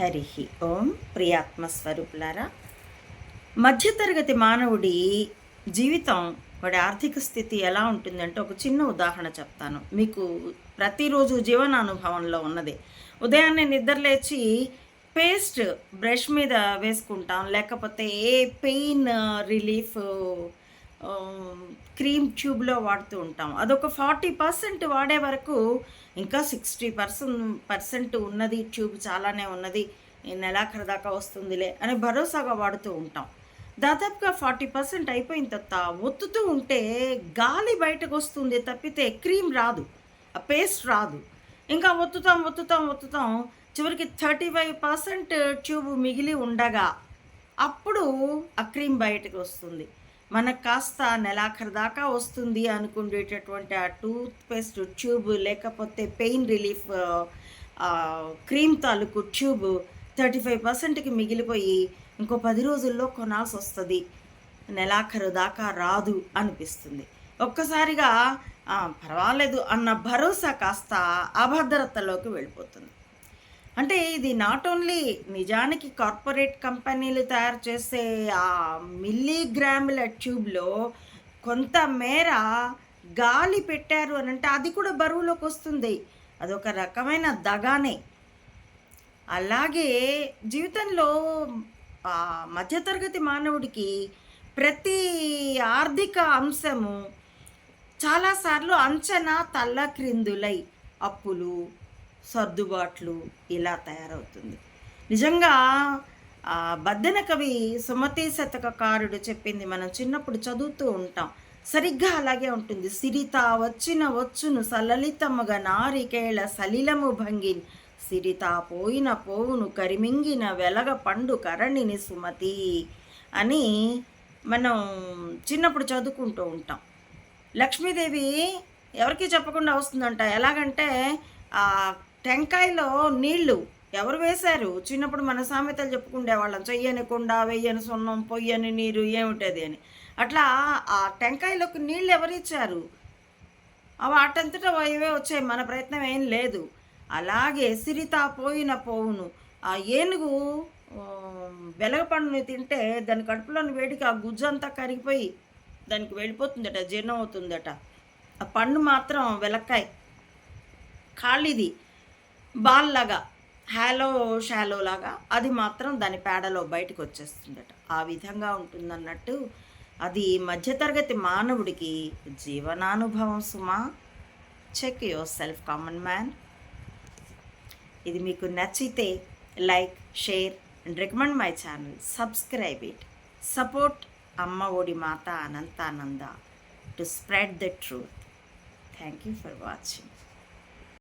హరి. ఓం ప్రియాత్మ స్వరూపులారా మధ్యతరగతి మానవుడి జీవితం వాడి ఆర్థిక స్థితి ఎలా ఉంటుందంటే ఒక చిన్న ఉదాహరణ చెప్తాను. మీకు ప్రతిరోజు జీవనానుభవంలో ఉన్నది. ఉదయాన్నే నిద్రలేచి పేస్ట్ బ్రష్ మీద వేసుకుంటాం లేకపోతే ఏ పెయిన్ రిలీఫ్ క్రీమ్ ట్యూబ్లో వాడుతూ ఉంటాం. అదొక ఫార్టీ పర్సెంట్ వాడే వరకు ఇంకా సిక్స్టీ పర్సెంట్ పర్సెంట్ ఉన్నది ట్యూబ్ చాలానే ఉన్నది ఈ నెలాఖరు దాకా వస్తుందిలే అని భరోసాగా వాడుతూ ఉంటాం. దాదాపుగా ఫార్టీ పర్సెంట్ అయిపోయిన తర్వాత ఒత్తుతూ ఉంటే గాలి బయటకు వస్తుంది తప్పితే క్రీమ్ రాదు ఆ పేస్ట్ రాదు. ఇంకా ఒత్తుతాం ఒత్తుతాం ఒత్తుతాం చివరికి థర్టీ ఫైవ్ పర్సెంట్ ట్యూబ్ మిగిలి ఉండగా అప్పుడు ఆ క్రీమ్ బయటకు వస్తుంది. మనకు కాస్త నెలాఖరు దాకా వస్తుంది అనుకునేటటువంటి ఆ టూత్ పేస్ట్ ట్యూబ్ లేకపోతే పెయిన్ రిలీఫ్ క్రీమ్ తాలూకు ట్యూబ్ థర్టీ ఫైవ్ పర్సెంట్కి మిగిలిపోయి ఇంకో పది రోజుల్లో కొనాల్సి వస్తుంది. నెలాఖరు దాకా రాదు అనిపిస్తుంది. ఒక్కసారిగా పర్వాలేదు అన్న భరోసా కాస్త అభద్రతలోకి వెళ్ళిపోతుంది. అంటే ఇది నాట్ ఓన్లీ నిజానికి కార్పొరేట్ కంపెనీలు తయారు చేసే ఆ మిల్లీగ్రాముల ట్యూబ్లో కొంత మేర గాలి పెట్టారు అని అంటే అది కూడా బరువులోకి వస్తుంది. అదొక రకమైన దగానే. అలాగే జీవితంలో మధ్యతరగతి మానవుడికి ప్రతి ఆర్థిక అంశము చాలాసార్లు అంచనా తల్లక్రిందులై. అప్పులు సర్దుబాట్లు ఇలా తయారవుతుంది. నిజంగా బద్దెన కవి సుమతి శతకకారుడు చెప్పింది మనం చిన్నప్పుడు చదువుతూ ఉంటాం. సరిగ్గా అలాగే ఉంటుంది. సిరిత వచ్చిన వచ్చును సలలితముగా నారికేళ సలిలము భంగిన్. సిరిత పోయిన పోవును కరిమింగిన వెలగ పండు కరణిని సుమతి అని మనం చిన్నప్పుడు చదువుకుంటూ ఉంటాం. లక్ష్మీదేవి ఎవరికి చెప్పకుండా వస్తుందంట. ఎలాగంటే టెంకాయలో నీళ్ళు ఎవరు వేశారు? చిన్నప్పుడు మన సామెతలు చెప్పుకుండే వాళ్ళం చెయ్యని కుండ వెయ్యని సున్నం పొయ్యని నీరు ఏమిటది అని. అట్లా ఆ టెంకాయలోకి నీళ్ళు ఎవరు ఇచ్చారు? అవి అటంతటా ఇవే వచ్చాయి. మన ప్రయత్నం ఏం లేదు. అలాగే సిరితా పోయిన పోవును. ఆ ఏనుగు వెలగపండుని తింటే దాని కడుపులోని వేడికి ఆ గుజ్జు అంతా కరిగిపోయి దానికి వెళ్ళిపోతుందట జీర్ణం అవుతుందట. ఆ పండు మాత్రం వెలక్కాయ. ఖాళీది బాల్ లాగా హ్యాలో షాలో లాగా అది మాత్రం దాని పేడలో బయటకు వచ్చేస్తుందట. ఆ విధంగా ఉంటుందన్నట్టు అది మధ్యతరగతి మానవుడికి జీవనానుభవం సుమా. Check yourself common man ఇది మీకు నచ్చితే like share and recommend my channel. Subscribe it. Support Amma Odi Mata Anantananda to spread the truth. Thank you for watching